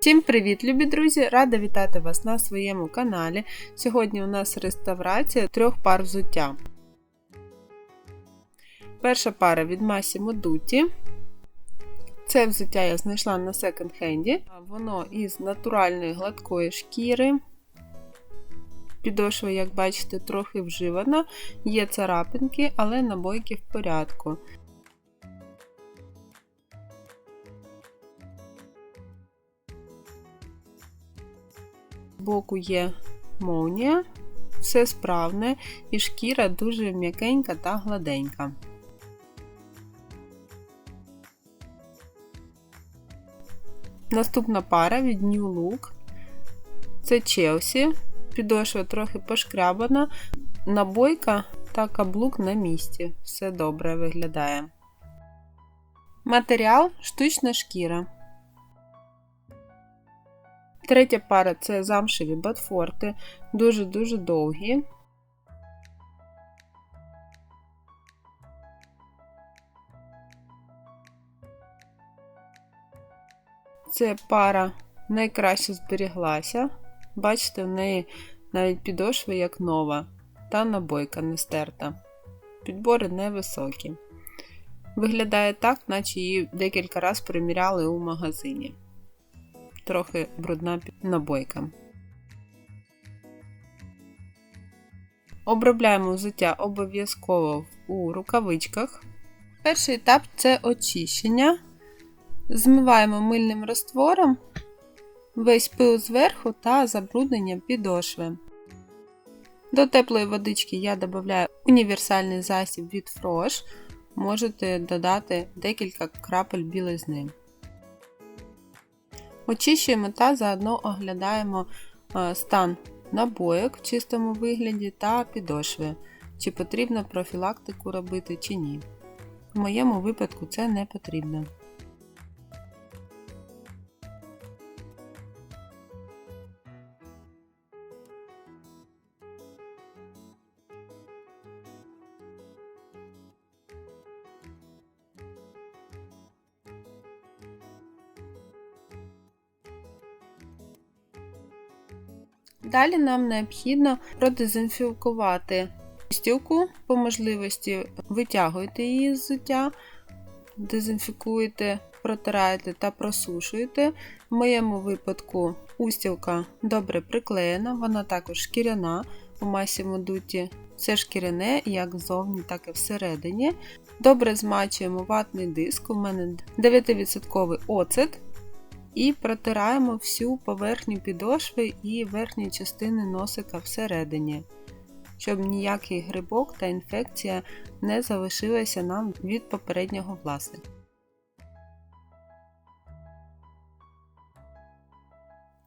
Всім привіт, любі друзі! Рада вітати вас на своєму каналі. Сьогодні у нас реставрація трьох пар взуття. Перша пара від Massimo Dutti. Це взуття я знайшла на секонд-хенді. Воно із натуральної гладкої шкіри. Підошва, як бачите, трохи вживана, є царапинки, але набойки в порядку. Боку є молнія, все справне, і шкіра дуже м'якенька та гладенька. Наступна пара від New Look. Це Челсі. Підошва трохи пошкрябана, набойка та каблук на місці. Все добре виглядає. Матеріал штучна шкіра. Третя пара це замшеві ботфорти, дуже-дуже довгі. Це пара найкраще зберіглася. Бачите, в неї навіть підошва як нова, та набойка не стерта. Підбори невисокі. Виглядає так, наче її декілька разів приміряли у магазині. Трохи брудна набойка. Обробляємо взуття обов'язково у рукавичках. Перший етап це очищення. Змиваємо мильним раствором весь пил зверху та забруднення підошви. До теплої водички я додаю універсальний засіб від Frosh. Можете додати декілька крапель білизни. Очищуємо та заодно оглядаємо е, стан набоїк в чистому вигляді та підошви, чи потрібно профілактику робити чи ні. В моєму випадку це не потрібно. Далі нам необхідно продезінфікувати стілку, по можливості витягуєте її з взуття, дезінфікуєте, протираєте та просушуєте. В моєму випадку устілка добре приклеєна, вона також шкіряна у масі модуті. Все шкіряне, як ззовні, так і всередині. Добре змачуємо ватний диск, у мене 9% оцет і протираємо всю поверхню підошви і верхні частини носика всередині, щоб ніякий грибок та інфекція не залишилася нам від попереднього власника.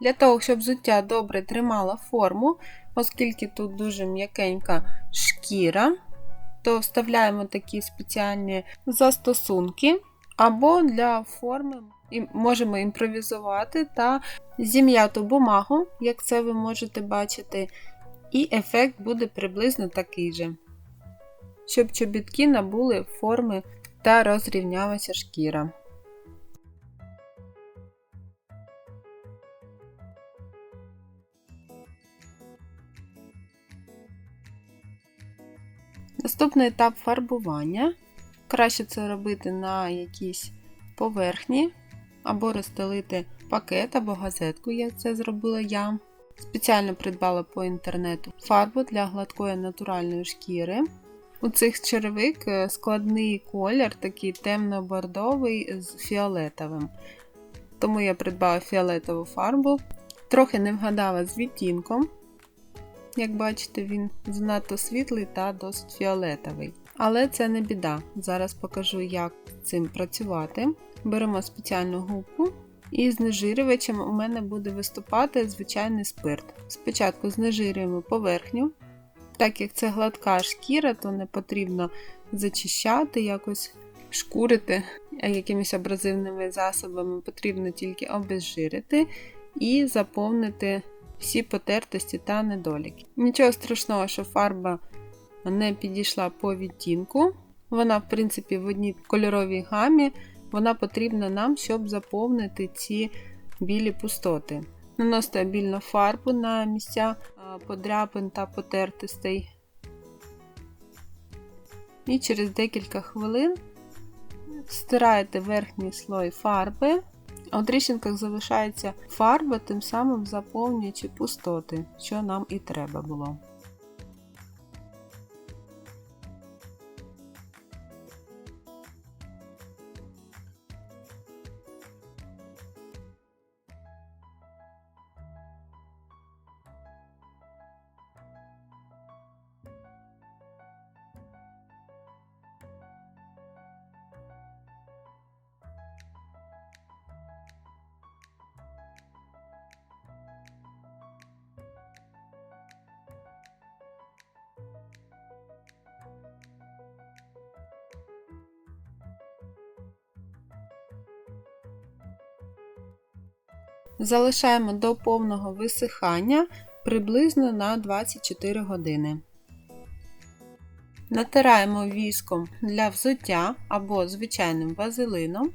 Для того, щоб взуття добре тримало форму, оскільки тут дуже м'якенька шкіра, то вставляємо такі спеціальні застосунки або для форми і можемо імпровізувати та зім'яту бумагу, як це ви можете бачити, і ефект буде приблизно такий же, щоб чобітки набули форми та розрівнялася шкіра. Наступний етап фарбування. Краще це робити на якійсь поверхні, або розстелити пакет або газетку, як це зробила я. Спеціально придбала по інтернету фарбу для гладкої натуральної шкіри. У цих черевик е, складний колір, такий темно-бордовий з фіолетовим. Тому я придбала фіолетову фарбу. Трохи не вгадала з відтінком. Як бачите, він занадто світлий та досить фіолетовий. Але це не біда. Зараз покажу, як цим працювати. Беремо спеціальну губку і знежирювачем у мене буде виступати звичайний спирт. Спочатку знежирюємо поверхню. Так як це гладка шкіра, то не потрібно зачищати, якось шкурити якимись абразивними засобами, потрібно тільки обезжирити і заповнити всі потертості та недоліки. Нічого страшного, що фарба не підійшла по відтінку. Вона, в принципі, в одній кольоровій гамі вона потрібна нам, щоб заповнити ці білі пустоти. Наносите обільну фарбу на місця а, подряпин та потертостей. І через декілька хвилин стираєте верхній слой фарби, а у тріщинках залишається фарба, тим самим заповнюючи пустоти, що нам і треба було. Залишаємо до повного висихання приблизно на 24 години. Натираємо віском для взуття або звичайним вазелином.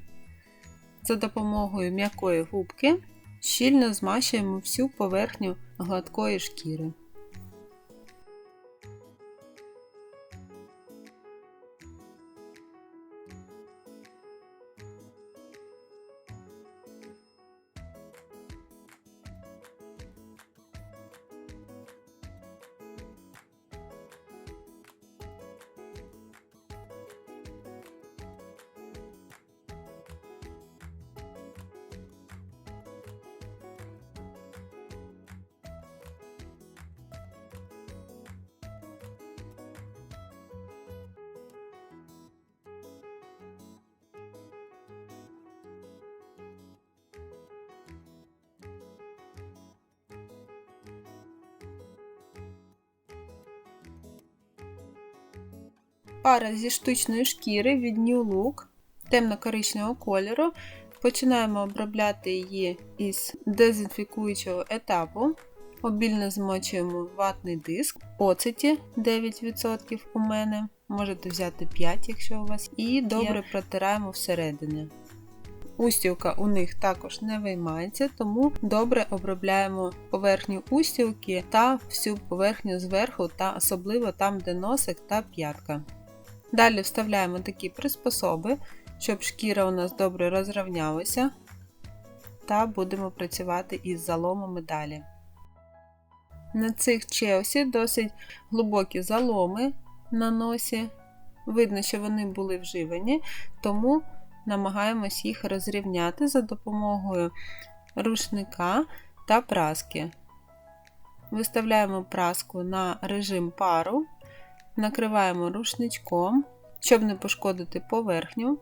За допомогою м'якої губки щільно змащуємо всю поверхню гладкої шкіри. Пара зі штучної шкіри від New Look темно-коричневого кольору. Починаємо обробляти її із дезінфікуючого етапу. Обільно змочуємо ватний диск, оцеті 9% у мене. Можете взяти 5, якщо у вас, і добре протираємо всередині. Устілка у них також не виймається, тому добре обробляємо поверхню устілки та всю поверхню зверху, та особливо там, де носик та п'ятка. Далі вставляємо такі приспособи, щоб шкіра у нас добре розрівнялася, та будемо працювати із заломами далі. На цих челсі досить глибокі заломи на носі. Видно, що вони були вживані, тому намагаємось їх розрівняти за допомогою рушника та праски. Виставляємо праску на режим пару, накриваємо рушничком, щоб не пошкодити поверхню,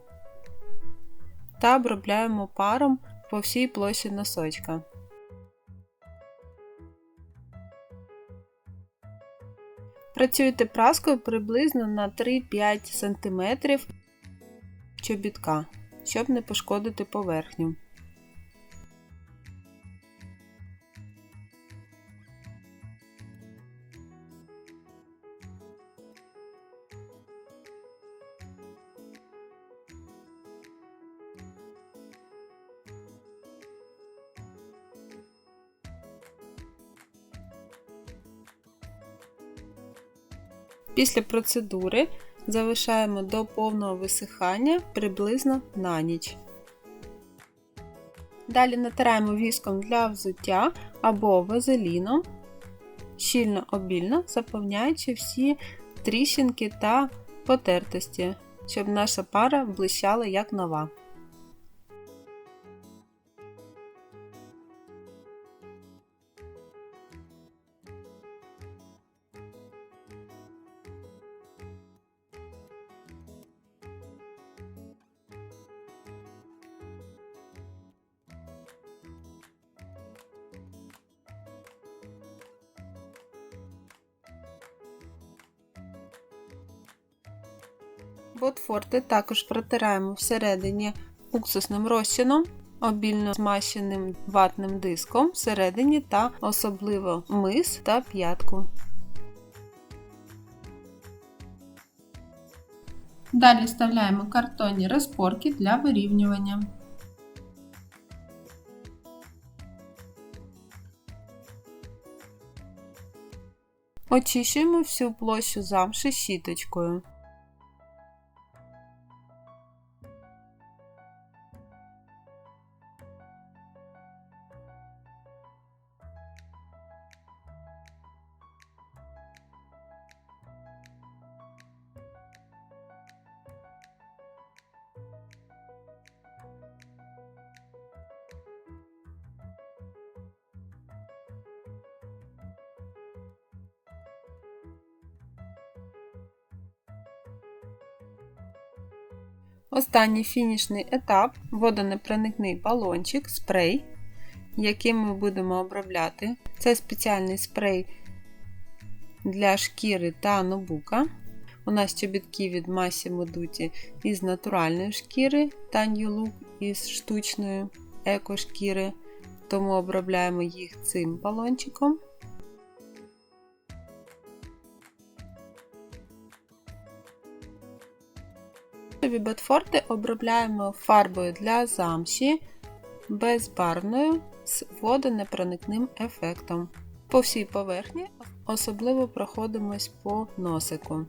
та обробляємо паром по всій площі носочка. Працюйте праскою приблизно на 3-5 см чобітка, щоб не пошкодити поверхню. Після процедури залишаємо до повного висихання приблизно на ніч. Далі натираємо віском для взуття або вазеліном, щільно обільно заповняючи всі тріщинки та потертості, щоб наша пара блищала як нова. Ботфорти також протираємо всередині уксусним розчином, обільно змащеним ватним диском всередині та особливо мис та п'ятку. Далі вставляємо картонні розпорки для вирівнювання. Очищуємо всю площу замши щіточкою. Останній фінішний етап водонепроникний балончик, спрей, яким ми будемо обробляти. Це спеціальний спрей для шкіри та нобука. У нас чобітки від Massimo Dutti із натуральної шкіри та Look із штучної екошкіри, тому обробляємо їх цим балончиком. Бетфорти обробляємо фарбою для замші безбарвною з водонепроникним ефектом. По всій поверхні особливо проходимось по носику.